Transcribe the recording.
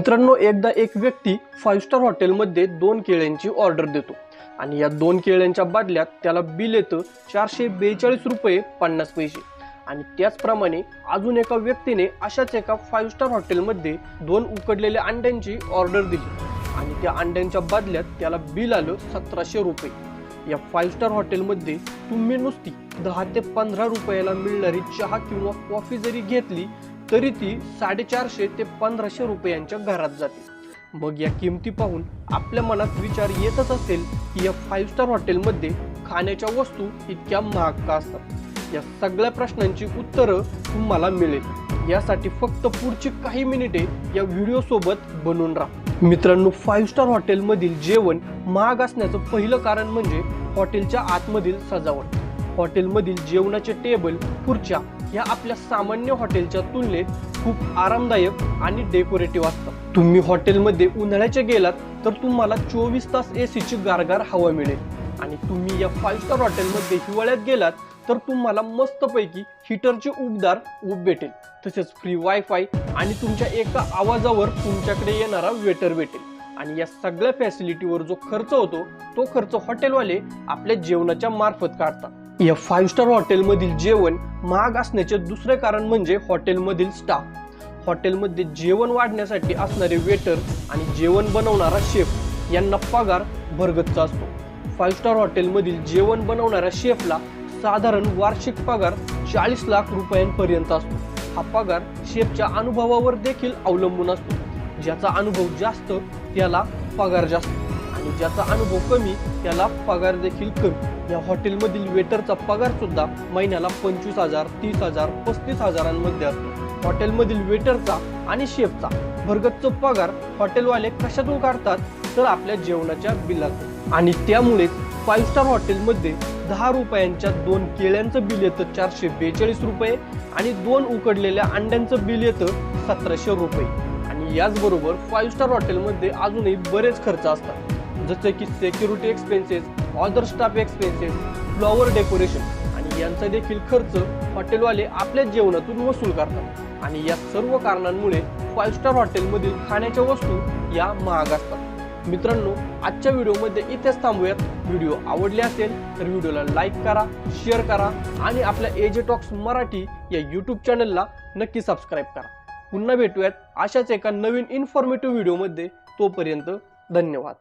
मित्रांनो एकदा एक व्यक्ती फाईव्ह स्टार हॉटेलमध्ये दोन केळ्यांची ऑर्डर देतो. आणि या दोन केळ्यांच्या बदल्यात त्याला बिल येतं चारशे बेचाळीस रुपये पन्नास पैसे. आणि त्याचप्रमाणे अजून एका व्यक्तीने अशाच एका फाईव्ह स्टार हॉटेलमध्ये दोन उकडलेल्या अंड्यांची ऑर्डर दिली. आणि त्या अंड्यांच्या बदल्यात त्याला बिल आलं सतराशे रुपये. या फाईव्ह स्टार हॉटेलमध्ये तुम्ही नुसती दहा ते पंधरा रुपयाला मिळणारी चहा किंवा कॉफी जरी घेतली तरी ती साडेचारशे ते पंधराशे रुपयांच्या घरात जाते. मग या किमती पाहून आपल्या मनात विचार येतच असेल की या फाईव्ह स्टार हॉटेलमध्ये खाण्याच्या वस्तू इतक्या महाग का असतात? या सगळ्या प्रश्नांची उत्तरं तुम्हाला मिळेल. यासाठी फक्त पुढची काही मिनिटे या व्हिडिओ सोबत बनून राहा. मित्रांनो फाईव्ह स्टार हॉटेलमधील जेवण महाग असण्याचं पहिलं कारण म्हणजे हॉटेलच्या आतमधील सजावट. हॉटेलमधील जेवणाचे टेबल खुर्च्या ह्या आपल्या सामान्य हॉटेलच्या तुलनेत खूप आरामदायक आणि डेकोरेटिव्ह असतात. तुम्ही हॉटेलमध्ये उन्हाळ्याच्या गेलात तर तुम्हाला चोवीस तास एसीची गारगार हवा मिळेल. आणि तुम्ही या फाईव्ह स्टार हॉटेलमध्ये हिवाळ्यात गेलात तर तुम्हाला मस्तपैकी हीटरचे उबदार उब भेटेल. तसेच फ्री वायफाय आणि तुमच्या एका आवाजावर तुमच्याकडे येणारा वेटर भेटेल. आणि या सगळ्या फॅसिलिटीवर जो खर्च होतो तो खर्च हॉटेलवाले आपल्या जेवणाच्या मार्फत काढतात. या फाईव्ह स्टार हॉटेलमधील जेवण महाग असण्याचे दुसरे कारण म्हणजे हॉटेलमधील स्टाफ हॉटेलमध्ये जेवण वाढण्यासाठी असणारे वेटर आणि जेवण बनवणारा शेफ यांना पगार भरगतचा असतो. फाईव्ह स्टार हॉटेलमधील जेवण बनवणाऱ्या शेफला साधारण वार्षिक पगार चाळीस लाख रुपयांपर्यंत असतो. हा पगार शेफच्या अनुभवावर देखील अवलंबून असतो. ज्याचा अनुभव जास्त त्याला पगार जास्त. आणि ज्याचा अनुभव कमी त्याला पगार देखील कमी. या हॉटेलमधील वेटरचा पगार सुद्धा महिन्याला पंचवीस हजार तीस हजार पस्तीस हजारांमध्ये असतो. हॉटेलमधील वेटरचा आणि शेफचा भरगतचा पगार हॉटेलवाले कशातून काढतात? तर आपल्या जेवणाच्या बिलातून. आणि त्यामुळेच फाईव्ह स्टार हॉटेलमध्ये दहा रुपयांच्या दोन केळ्यांचं बिल येतं चारशे बेचाळीस रुपये आणि दोन उकडलेल्या अंड्यांचं बिल येतं सतराशे रुपये. आणि याचबरोबर फाईव्ह स्टार हॉटेलमध्ये अजूनही बरेच खर्च असतात. जसे की security expenses other staff expenses flower decoration आणि यांचा देखील खर्च हॉटेलवाले आपल्या जेवणातून वसूल करतात. आणि या सर्व कारणांमुळे फाईव्ह स्टार हॉटेलमधील खाण्याच्या वस्तू या महाग असतात. मित्रांनो आजच्या व्हिडिओमध्ये इथेच थांबूयात. व्हिडिओ आवडले असेल तर व्हिडिओला लाईक करा शेअर करा आणि आपल्या एजेटॉक्स मराठी या यूट्यूब चॅनलला नक्की सबस्क्राईब करा. पुन्हा भेटूयात अशाच एका नवीन इन्फॉर्मेटिव्ह व्हिडिओमध्ये. तोपर्यंत धन्यवाद.